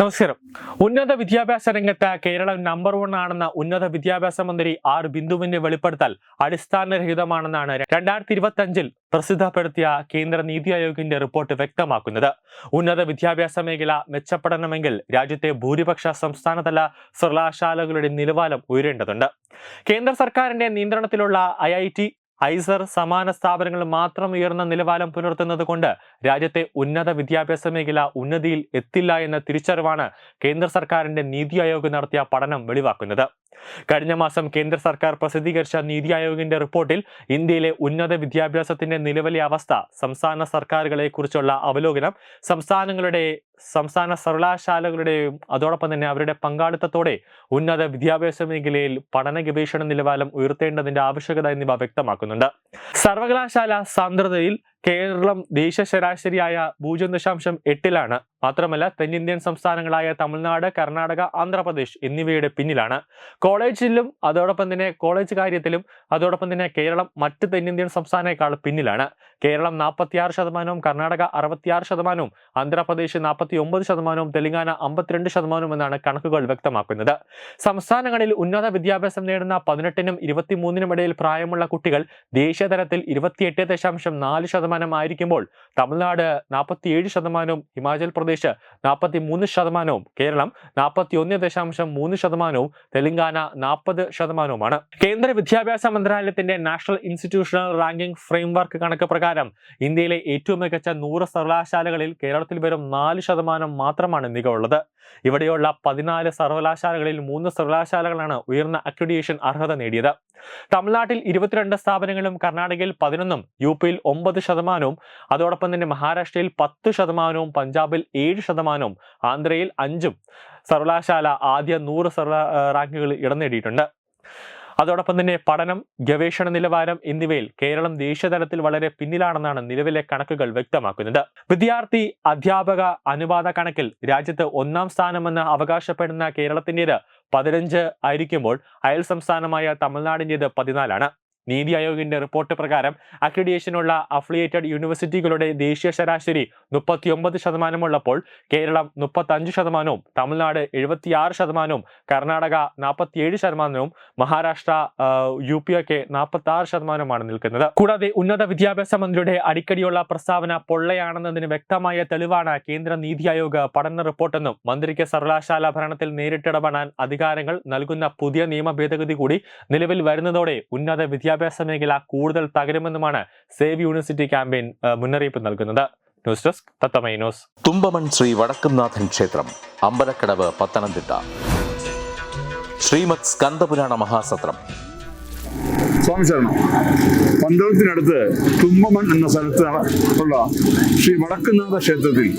നമസ്കാരം. ഉന്നത വിദ്യാഭ്യാസ രംഗത്ത് കേരളം നമ്പർ വൺ ആണെന്ന ഉന്നത വിദ്യാഭ്യാസ മന്ത്രി ആർ ബിന്ദുവിന്റെ വെളിപ്പെടുത്തൽ അടിസ്ഥാനരഹിതമാണെന്നാണ് രണ്ടായിരത്തി ഇരുപത്തി അഞ്ചിൽ പ്രസിദ്ധപ്പെടുത്തിയ കേന്ദ്ര നീതി ആയോഗിന്റെ റിപ്പോർട്ട് വ്യക്തമാക്കുന്നത്. ഉന്നത വിദ്യാഭ്യാസ മേഖല മെച്ചപ്പെടണമെങ്കിൽ രാജ്യത്തെ ഭൂരിപക്ഷ സംസ്ഥാനതല സർവകലാശാലകളുടെ നിലവാരം ഉയരേണ്ടതുണ്ട്. കേന്ദ്ര സർക്കാരിന്റെ നിയന്ത്രണത്തിലുള്ള ഐ ഐ ടി ഐസർ സമാന സ്ഥാപനങ്ങൾ മാത്രം ഉയർന്ന നിലവാരം പുലർത്തുന്നത് കൊണ്ട് രാജ്യത്തെ ഉന്നത വിദ്യാഭ്യാസ മേഖല ഉന്നതിയിൽ എത്തില്ല എന്ന തിരിച്ചറിവാണ് കേന്ദ്ര സർക്കാരിന്റെ നീതി ആയോഗ് നടത്തിയ പഠനം വെളിവാക്കുന്നത്. കഴിഞ്ഞ മാസം കേന്ദ്ര സർക്കാർ പ്രസിദ്ധീകരിച്ച നീതി ആയോഗിന്റെ റിപ്പോർട്ടിൽ ഇന്ത്യയിലെ ഉന്നത വിദ്യാഭ്യാസത്തിന്റെ നിലവിലെ അവസ്ഥ സംസ്ഥാന സർക്കാരുകളെ കുറിച്ചുള്ള അവലോകനം സംസ്ഥാനങ്ങളുടെ സംസ്ഥാന സർവകലാശാലകളുടെയും അതോടൊപ്പം തന്നെ അവരുടെ പങ്കാളിത്തത്തോടെ ഉന്നത വിദ്യാഭ്യാസ മേഖലയിൽ പഠന ഗവേഷണ നിലവാരം ഉയർത്തേണ്ടതിന്റെ ആവശ്യകത എന്നിവ വ്യക്തമാക്കുന്നുണ്ട്. സർവകലാശാല സാന്ദ്രതയിൽ കേരളം ദേശീയ ശരാശരിയായ പൂജ്യം ദശാംശം എട്ടിലാണ്. മാത്രമല്ല തെന്നിന്ത്യൻ സംസ്ഥാനങ്ങളായ തമിഴ്നാട് കർണാടക ആന്ധ്രാപ്രദേശ് എന്നിവയുടെ പിന്നിലാണ്. കോളേജിലും അതോടൊപ്പം തന്നെ കോളേജ് കാര്യത്തിലും അതോടൊപ്പം തന്നെ കേരളം മറ്റ് തെന്നിന്ത്യൻ സംസ്ഥാനങ്ങളെക്കാൾ പിന്നിലാണ്. കേരളം നാൽപ്പത്തിയാറ് ശതമാനവും കർണാടക അറുപത്തിയാറ് ശതമാനവും ആന്ധ്രാപ്രദേശ് നാൽപ്പത്തി ഒമ്പത് ശതമാനവും തെലങ്കാന അമ്പത്തിരണ്ട് ശതമാനവും എന്നാണ് കണക്കുകൾ വ്യക്തമാക്കുന്നത്. സംസ്ഥാനങ്ങളിൽ ഉന്നത വിദ്യാഭ്യാസം നേടുന്ന പതിനെട്ടിനും ഇരുപത്തിമൂന്നിനും ഇടയിൽ പ്രായമുള്ള കുട്ടികൾ ദേശീയതലത്തിൽ ഇരുപത്തിയെട്ട് ദശാംശം നാല് ശതമാനം ആയിരിക്കുമ്പോൾ തമിഴ്നാട് നാൽപ്പത്തിയേഴ് ശതമാനവും ഹിമാചൽ പ്രദേശ് നാൽപ്പത്തി മൂന്ന് ശതമാനവും കേരളം നാൽപ്പത്തി ഒന്ന് ദശാംശം മൂന്ന് ശതമാനവും തെലങ്കാന നാൽപ്പത് ശതമാനവുമാണ്. കേന്ദ്ര വിദ്യാഭ്യാസ മന്ത്രാലയത്തിന്റെ നാഷണൽ ഇൻസ്റ്റിറ്റ്യൂഷണൽ റാങ്കിംഗ് ഫ്രെയിംവർക്ക് കണക്ക് പ്രകാരം ഇന്ത്യയിലെ ഏറ്റവും മികച്ച നൂറ് സർവകലാശാലകളിൽ കേരളത്തിൽ വെറും നാല് ശതമാനം മാത്രമാണ് മികവുള്ളത്. ഇവിടെയുള്ള പതിനാല് സർവകലാശാലകളിൽ മൂന്ന് സർവകലാശാലകളാണ് ഉയർന്ന അക്രഡിയേഷൻ അർഹത നേടിയത്. തമിഴ്നാട്ടിൽ ഇരുപത്തിരണ്ട് സ്ഥാപനങ്ങളും കർണാടകയിൽ പതിനൊന്നും യു പിയിൽ ഒമ്പത് ശതമാനവും അതോടൊപ്പം തന്നെ മഹാരാഷ്ട്രയിൽ പത്ത് ശതമാനവും പഞ്ചാബിൽ ഏഴ് ശതമാനവും ആന്ധ്രയിൽ അഞ്ചും. സർവകലാശാല ആദ്യ നൂറ് സർവ റാങ്കുകൾ ഇടം നേടിയിട്ടുണ്ട്. അതോടൊപ്പം തന്നെ പഠനം ഗവേഷണ നിലവാരം എന്നിവയിൽ കേരളം ദേശീയതലത്തിൽ വളരെ പിന്നിലാണെന്നാണ് നിലവിലെ കണക്കുകൾ വ്യക്തമാക്കുന്നത്. വിദ്യാർത്ഥി അധ്യാപക അനുപാത കണക്കിൽ രാജ്യത്ത് ഒന്നാം സ്ഥാനമെന്ന് അവകാശപ്പെടുന്ന കേരളത്തിന്റേത് പതിനഞ്ച് ആയിരിക്കുമ്പോൾ അയൽ സംസ്ഥാനമായ തമിഴ്നാടിന്റേത് പതിനാലാണ്. നീതി ആയോഗിന്റെ റിപ്പോർട്ട് പ്രകാരം അക്രഡിയേഷനുള്ള അഫിലിയേറ്റഡ് യൂണിവേഴ്സിറ്റികളുടെ ദേശീയ ശരാശരി മുപ്പത്തിയൊമ്പത് ശതമാനമുള്ളപ്പോൾ കേരളം മുപ്പത്തഞ്ച് ശതമാനവും തമിഴ്നാട് എഴുപത്തിയാറ് ശതമാനവും കർണാടക നാൽപ്പത്തിയേഴ് ശതമാനവും മഹാരാഷ്ട്ര യു പി ഒക്കെ നാൽപ്പത്തി ആറ് ശതമാനവുമാണ് നിൽക്കുന്നത്. കൂടാതെ ഉന്നത വിദ്യാഭ്യാസ മന്ത്രിയുടെ അടിക്കടിയുള്ള പ്രസ്താവന പൊള്ളയാണെന്നതിന് വ്യക്തമായ തെളിവാണ് കേന്ദ്ര നീതി ആയോഗ് പഠന റിപ്പോർട്ടെന്നും മന്ത്രിക്ക് സർവകലാശാല ഭരണത്തിൽ നേരിട്ടിടപെടാൻ അധികാരങ്ങൾ നൽകുന്ന പുതിയ നിയമ ഭേദഗതി കൂടി നിലവിൽ വരുന്നതോടെ ഉന്നത വിദ്യാഭ്യാസ മേഖല കൂടുതൽ തകരുമെന്നുമാണ് സേവ് യൂണിവേഴ്സിറ്റി ക്യാമ്പയിൻ മുന്നറിയിപ്പ് നൽകുന്നത്. ന്യൂസ് ഡെസ്ക് തത്തമൈ ന്യൂസ്. തുമ്പമൺ ശ്രീ വടക്കുംനാഥൻ ക്ഷേത്രം അമ്പലക്കടവ് പത്തനംതിട്ട. ശ്രീമത് സ്കന്ദപുരാണ മഹാസത്രം. സ്വാമി ശരണം. പന്തളത്തിനടുത്ത് തുമ്പമൺ എന്ന സ്ഥലത്ത് ഉള്ള ശ്രീ വടക്കുന്നാഥ ക്ഷേത്രത്തിൽ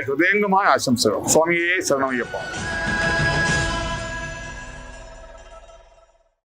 ஹிருதயங்கமாய் ஆசம்சகம் சுவாமியே சரணமையப்பா